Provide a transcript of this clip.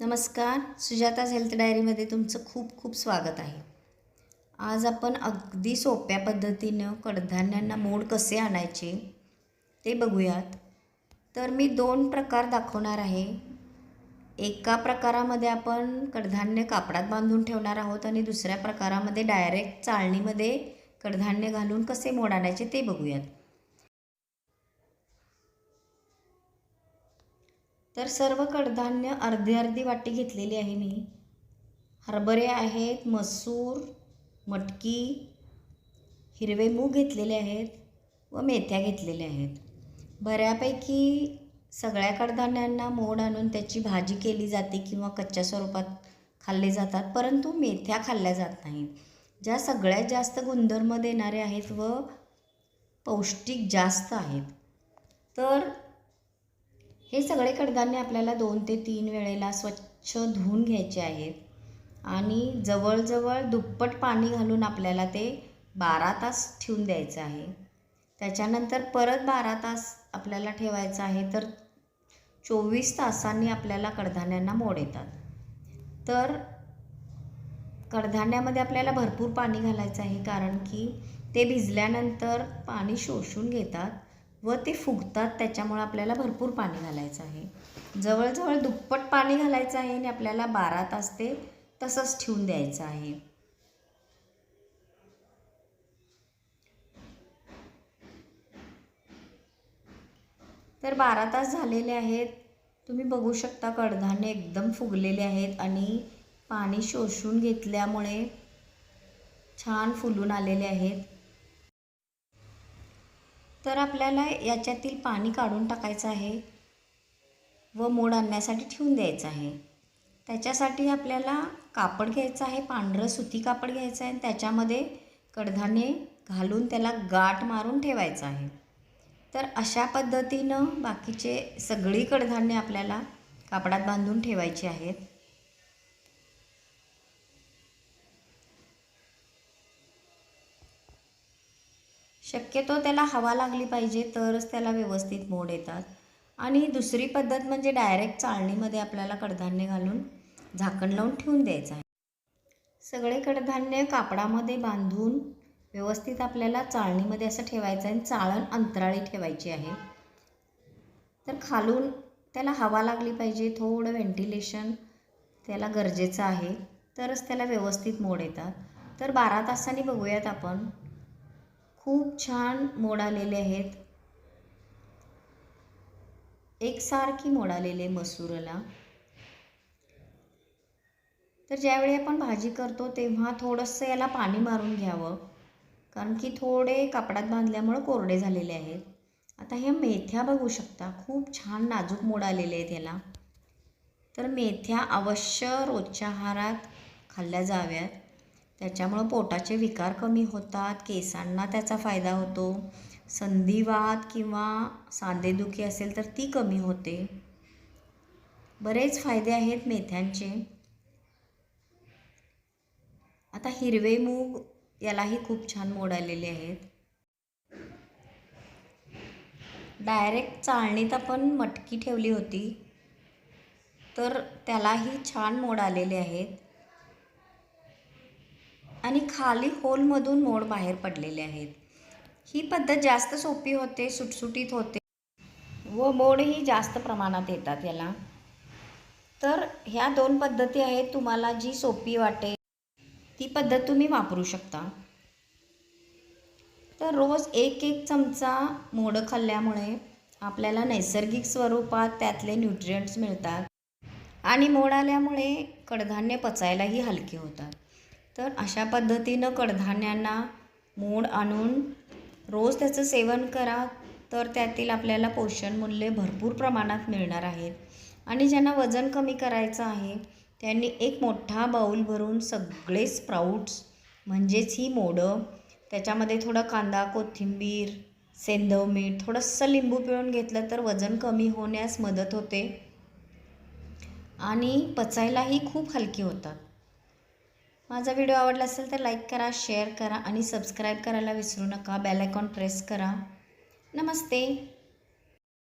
नमस्कार सुजाताज हेल्थ डायरीमध्ये तुमचं खूप खूप स्वागत आहे. आज आपण अगदी सोप्या पद्धतीनं कडधान्यांना मोड कसे आणायचे ते बघूयात. तर मी दोन प्रकार दाखवणार आहे. एका प्रकारामध्ये आपण कडधान्य कापडात बांधून ठेवणार आहोत आणि दुसऱ्या प्रकारामध्ये डायरेक्ट चाळणीमध्ये कडधान्य घालून कसे मोड आणायचे ते बघूयात. तर सर्व कडधान्य अर्धी अर्धी वाटी घेतलेली आहे मी. हरभरे आहेत मसूर मटकी हिरवे मूग घेतलेले आहेत व मेथ्या घेतलेल्या आहेत. बऱ्यापैकी सगळ्या कडधान्यांना मोड आणून त्याची भाजी केली जाते किंवा कच्च्या स्वरूपात खाल्ले जातात परंतु मेथ्या खाल्ल्या जात नाहीत. ज्या सगळ्यात जास्त गुणधर्म देणारे आहेत व पौष्टिक जास्त आहेत. तर हे सगळे कडधान्य आपल्याला दोन ते तीन वेळेला स्वच्छ धुवून घ्यायचे आहेत. आणि जवळजवळ दुप्पट पाणी घालून आपल्याला ते बारा तास ठेवून द्यायचं आहे. त्याच्यानंतर परत बारा तास आपल्याला ठेवायचं आहे तर चोवीस तासांनी आपल्याला कडधान्यांना मोड येतात. तर कडधान्यामध्ये आपल्याला भरपूर पाणी घालायचं आहे कारण की ते भिजल्यानंतर पाणी शोषून घेतात. व ते फुगतात त्याच्यामुळं आपल्याला भरपूर पाणी घालायचं आहे. जवळजवळ दुप्पट पाणी घालायचं आहे आणि आपल्याला बारा तास ते तसंच ठेवून द्यायचं आहे. तर बारा तास झालेले आहेत. तुम्ही बघू शकता कडधान्य एकदम फुगलेले आहेत आणि पाणी शोषून घेतल्यामुळे छान फुलून आलेले आहेत. तर आपल्याला याच्यातील पाणी काढून टाकायचं आहे व मोड आणण्यासाठी ठेवून द्यायचं आहे. त्याच्यासाठी आपल्याला कापड घ्यायचं आहे पांढरं सुती कापड घ्यायचं आहे आणि त्याच्यामध्ये कडधान्ये घालून त्याला गाठ मारून ठेवायचं आहे. तर अशा पद्धतीनं बाकीचे सगळी कडधान्ये आपल्याला कापडात बांधून ठेवायची आहेत. शक्यतो त्याला हवा लागली पाहिजे तरच त्याला व्यवस्थित मोड येतात. आणि दुसरी पद्धत म्हणजे डायरेक्ट चाळणीमध्ये आपल्याला कडधान्य घालून झाकण लावून ठेवून द्यायचं आहे. सगळे कडधान्य कापडामध्ये बांधून व्यवस्थित आपल्याला चाळणीमध्ये असं ठेवायचं आहे आणि चाळण अंतराळी ठेवायची आहे. तर खालून त्याला हवा लागली पाहिजे थोडं व्हेंटिलेशन त्याला गरजेचं आहे तरच त्याला व्यवस्थित मोड येतात. तर बारा तासांनी बघूयात आपण. खूप छान मोड आलेले आहेत. एकसारखी मोड आलेले मसूरला. तर ज्यावेळी आपण भाजी करतो तेव्हा थोडंसं याला पाणी मारून घ्यावं. कारण की थोडे कापडात बांधल्यामुळं कोरडे झालेले आहेत. आता ह्या मेथ्या बघू शकता. खूप छान नाजूक मोड आलेले आहेत याला. तर मेथ्या अवश्य रोजच्या आहारात खाल्ल्या जाव्यात. त्याच्यामुळं पोटाचे विकार कमी होतात केसांना त्याचा फायदा होतो. संधिवात किंवा सांधेदुखी असेल तर ती कमी होते. बरेच फायदे आहेत मेथ्यांचे. आता हिरवे मूग यालाही खूप छान मोड आलेले आहेत. डायरेक्ट चाळणीत आपण मटकी ठेवली होती तर त्यालाही छान मोड आलेले आहेत. आणि खाली होलमधून मोड बाहेर पडलेले आहेत. ही पद्धत जास्त सोपी होते सुटसुटीत होते. व मोडही जास्त प्रमाणात येतात याला. तर ह्या दोन पद्धती आहेत तुम्हाला जी सोपी वाटेल ती पद्धत तुम्ही वापरू शकता. तर रोज एक एक चमचा मोडं खाल्ल्यामुळे आपल्याला नैसर्गिक स्वरूपात त्यातले न्यूट्रियंट्स मिळतात. आणि मोड आल्यामुळे कडधान्य पचायलाही हलके होतात. तर अशा पद्धतीनं कडधान्यांना मोड आणून रोज त्याचं सेवन करा तर त्यातील आपल्याला पोषणमूल्य भरपूर प्रमाणात मिळणार आहेत आणि ज्यांना वजन कमी करायचं आहे त्यांनी एक मोठा बाऊल भरून सगळे स्प्राऊट्स म्हणजेच ही मोडं त्याच्यामध्ये थोडं कांदा कोथिंबीर सेंदव मीठ थोडंसं लिंबू पिळून घेतलं तर वजन कमी होण्यास मदत होते. आणि पचायलाही खूप हलकी होतात. माझा व्हिडिओ आवडला असेल तर लाईक करा शेअर करा आणि सबस्क्राईब करायला विसरू नका. बेल आयकॉन प्रेस करा. नमस्ते.